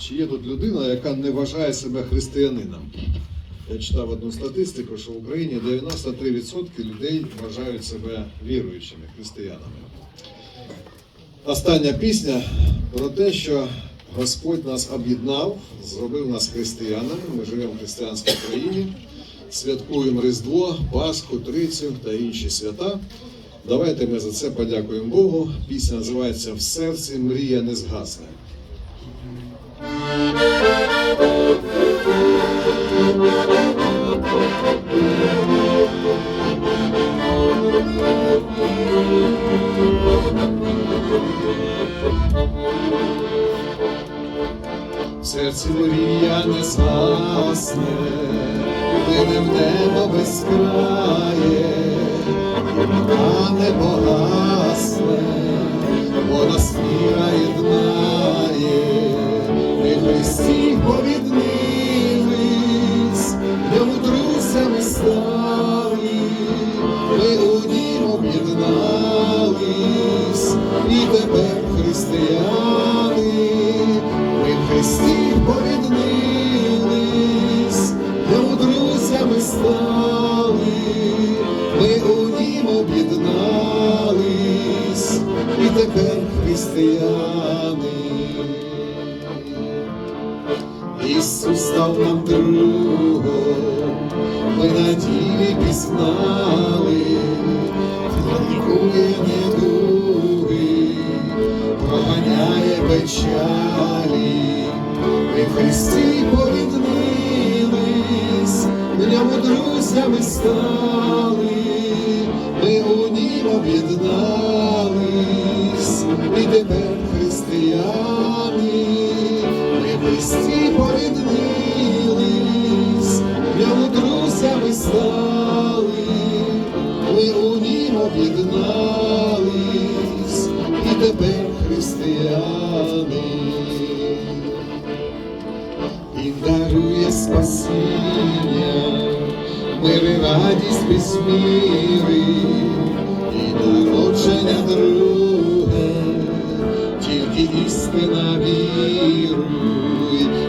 чи є тут людина, яка не вважає себе християнином. Я читав одну статистику, що в Україні 93% людей вважають себе віруючими християнами. Остання пісня про те, що Господь нас об'єднав, зробив нас християнами. Ми живемо в християнській країні, святкуємо Різдво, Пасху, Трицю та інші свята. Давайте ми за це подякуємо Богу. Пісня називається В серці мрія не згасне. В серці мрія не згасне, плине в небо безкрає, і вона не погасне, бо нас друзями ми у нім об'єднались, і тепер християни. Ми в Христі поріднились, йому друзями стали, ми у нім об'єднались, і тепер християни. Ісус став нам другом, ми хто лікує недуги, проганяє печалі, в Христі поріднились, ньому друзями стали, ми у нім об'єднались, і тепер християни, ми в Христі поріднились, ньому друзями стали, об'єднались, і тепер християни. Він дарує спасіння, мир і радість без міри, і народження друге, тільки істина віруй,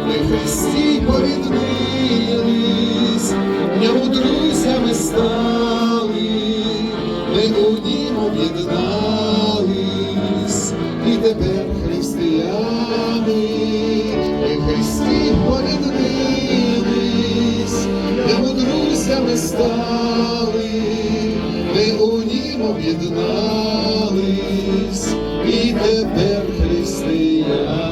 ми Христі поріднились, друзями стали, ми нім об'єднались, і тепер християни, в Христі поріднились, йому друзями стали, ми у нім об'єднались, і тепер християни.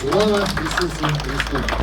Слава Ісусу Христу!